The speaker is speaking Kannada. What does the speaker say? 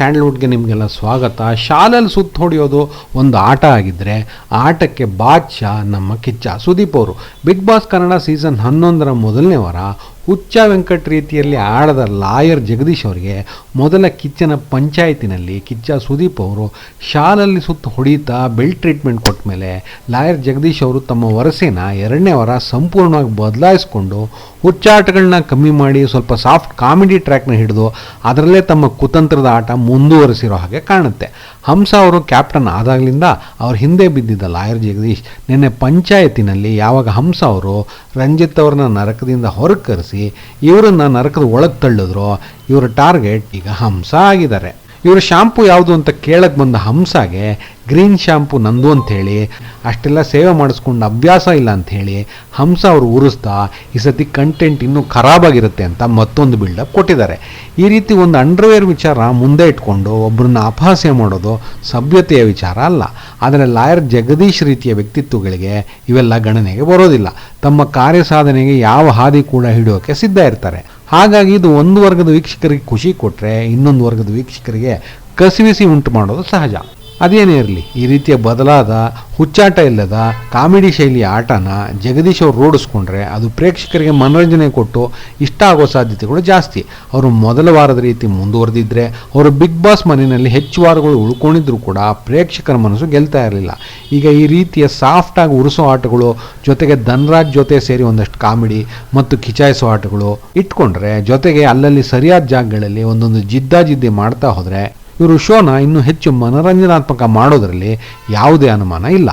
ಸ್ಯಾಂಡಲ್ವುಡ್ಗೆ ನಿಮಗೆಲ್ಲ ಸ್ವಾಗತ. ಶಾಲೆಯಲ್ಲಿ ಸುತ್ತ ಹೊಡೆಯೋದು ಒಂದು ಆಟ ಆಗಿದ್ದರೆ ಆಟಕ್ಕೆ ಬಾದ್ಶಾ ನಮ್ಮ ಕಿಚ್ಚ ಸುದೀಪ್ ಅವರು. ಬಿಗ್ ಬಾಸ್ ಕನ್ನಡ ಸೀಸನ್ ಹನ್ನೊಂದರ ಮೊದಲನೇ ವಾರ ಹುಚ್ಚ ವೆಂಕಟ್ ರೀತಿಯಲ್ಲಿ ಆಡದ ಲಾಯರ್ ಜಗದೀಶ್ ಅವರಿಗೆ ಮೊದಲ ಕಿಚ್ಚನ ಪಂಚಾಯತಿನಲ್ಲಿ ಕಿಚ್ಚ ಸುದೀಪ್ ಅವರು ಶಾಲಲ್ಲಿ ಸುತ್ತ ಹೊಡೀತಾ ಬೆಲ್ಟ್ ಟ್ರೀಟ್ಮೆಂಟ್ ಕೊಟ್ಟ ಮೇಲೆ ಲಾಯರ್ ಜಗದೀಶ್ ಅವರು ತಮ್ಮ ವರಸೆನ ಎರಡನೇ ವಾರ ಸಂಪೂರ್ಣವಾಗಿ ಬದಲಾಯಿಸ್ಕೊಂಡು ಹುಚ್ಚಾಟಗಳನ್ನ ಕಮ್ಮಿ ಮಾಡಿ ಸ್ವಲ್ಪ ಸಾಫ್ಟ್ ಕಾಮಿಡಿ ಟ್ರ್ಯಾಕ್ನ ಹಿಡಿದು ಅದರಲ್ಲೇ ತಮ್ಮ ಕುತಂತ್ರದ ಆಟ ಮುಂದುವರೆಸಿರೋ ಹಾಗೆ ಕಾಣುತ್ತೆ. ಹಂಸ ಅವರು ಕ್ಯಾಪ್ಟನ್ ಆದಾಗಲಿಂದ ಅವ್ರ ಹಿಂದೆ ಬಿದ್ದಿದ್ದ ಲಾಯರ್ ಜಗದೀಶ್ ನಿನ್ನೆ ಪಂಚಾಯತಿನಲ್ಲಿ ಯಾವಾಗ ಹಂಸ ಅವರು ರಂಜಿತ್ ಅವ್ರನ್ನ ನರಕದಿಂದ ಹೊರಗೆ ಕರೆಸಿ ಇವರನ್ನು ನರಕದ ಒಳಗೆ ತಳ್ಳಿದ್ರು, ಇವರ ಟಾರ್ಗೆಟ್ ಈಗ ಹಂಸ ಆಗಿದ್ದಾರೆ. ಇವರ ಶಾಂಪು ಯಾವುದು ಅಂತ ಕೇಳಕ್ಕೆ ಬಂದ ಹಂಸಾಗೆ ಗ್ರೀನ್ ಶ್ಯಾಂಪು ನಂದು ಅಂಥೇಳಿ, ಅಷ್ಟೆಲ್ಲ ಸೇವೆ ಮಾಡಿಸ್ಕೊಂಡು ಅಭ್ಯಾಸ ಇಲ್ಲ ಅಂಥೇಳಿ ಹಂಸ ಅವರು ಉರಿಸ್ತಾ ಈ ಸತಿ ಕಂಟೆಂಟ್ ಇನ್ನೂ ಖರಾಬಾಗಿರುತ್ತೆ ಅಂತ ಮತ್ತೊಂದು ಬಿಲ್ಡಪ್ ಕೊಟ್ಟಿದ್ದಾರೆ. ಈ ರೀತಿ ಒಂದು ಅಂಡರ್ವೇರ್ ವಿಚಾರ ಮುಂದೆ ಇಟ್ಕೊಂಡು ಒಬ್ಬರನ್ನ ಅಪಹಾಸ್ಯ ಮಾಡೋದು ಸಭ್ಯತೆಯ ವಿಚಾರ ಅಲ್ಲ. ಆದರೆ ಲಾಯರ್ ಜಗದೀಶ್ ರೀತಿಯ ವ್ಯಕ್ತಿತ್ವಗಳಿಗೆ ಇವೆಲ್ಲ ಗಣನೆಗೆ ಬರೋದಿಲ್ಲ. ತಮ್ಮ ಕಾರ್ಯ ಸಾಧನೆಗೆ ಯಾವ ಹಾದಿ ಕೂಡ ಹಿಡಿಯೋಕೆ ಸಿದ್ಧ ಇರ್ತಾರೆ. ಹಾಗಾಗಿ ಇದು ಒಂದು ವರ್ಗದ ವೀಕ್ಷಕರಿಗೆ ಖುಷಿ ಕೊಟ್ಟರೆ ಇನ್ನೊಂದು ವರ್ಗದ ವೀಕ್ಷಕರಿಗೆ ಕಸಿವಿಸಿ ಉಂಟು ಮಾಡೋದು ಸಹಜ. ಅದೇನೇ ಇರಲಿ, ಈ ರೀತಿಯ ಬದಲಾದ ಹುಚ್ಚಾಟ ಇಲ್ಲದ ಕಾಮಿಡಿ ಶೈಲಿಯ ಆಟನ ಜಗದೀಶ್ ಅವರು ರೂಢಿಸ್ಕೊಂಡ್ರೆ ಅದು ಪ್ರೇಕ್ಷಕರಿಗೆ ಮನೋರಂಜನೆ ಕೊಟ್ಟು ಇಷ್ಟ ಆಗೋ ಸಾಧ್ಯತೆಗಳು ಜಾಸ್ತಿ. ಅವರು ಮೊದಲ ವಾರದ ರೀತಿ ಮುಂದುವರೆದಿದ್ದರೆ ಅವರು ಬಿಗ್ ಬಾಸ್ ಮನೆಯಲ್ಲಿ ಹೆಚ್ಚು ವಾರಗಳು ಉಳ್ಕೊಂಡಿದ್ರು ಕೂಡ ಪ್ರೇಕ್ಷಕರ ಮನಸ್ಸು ಗೆಲ್ತಾ ಇರಲಿಲ್ಲ. ಈಗ ಈ ರೀತಿಯ ಸಾಫ್ಟಾಗಿ ಉರಿಸೋ ಆಟಗಳು, ಜೊತೆಗೆ ಧನ್ರಾಜ್ ಜೊತೆ ಸೇರಿ ಒಂದಷ್ಟು ಕಾಮಿಡಿ ಮತ್ತು ಕಿಚಾಯಿಸೋ ಆಟಗಳು ಇಟ್ಕೊಂಡ್ರೆ, ಜೊತೆಗೆ ಅಲ್ಲಲ್ಲಿ ಸರಿಯಾದ ಜಾಗಗಳಲ್ಲಿ ಒಂದೊಂದು ಜಿದ್ದಾಜಿದ್ದಿ ಮಾಡ್ತಾ ಹೋದರೆ ಇವರು ಶೋನ ಇನ್ನೂ ಹೆಚ್ಚು ಮನರಂಜನಾತ್ಮಕ ಮಾಡೋದರಲ್ಲಿ ಯಾವುದೇ ಅನುಮಾನ ಇಲ್ಲ.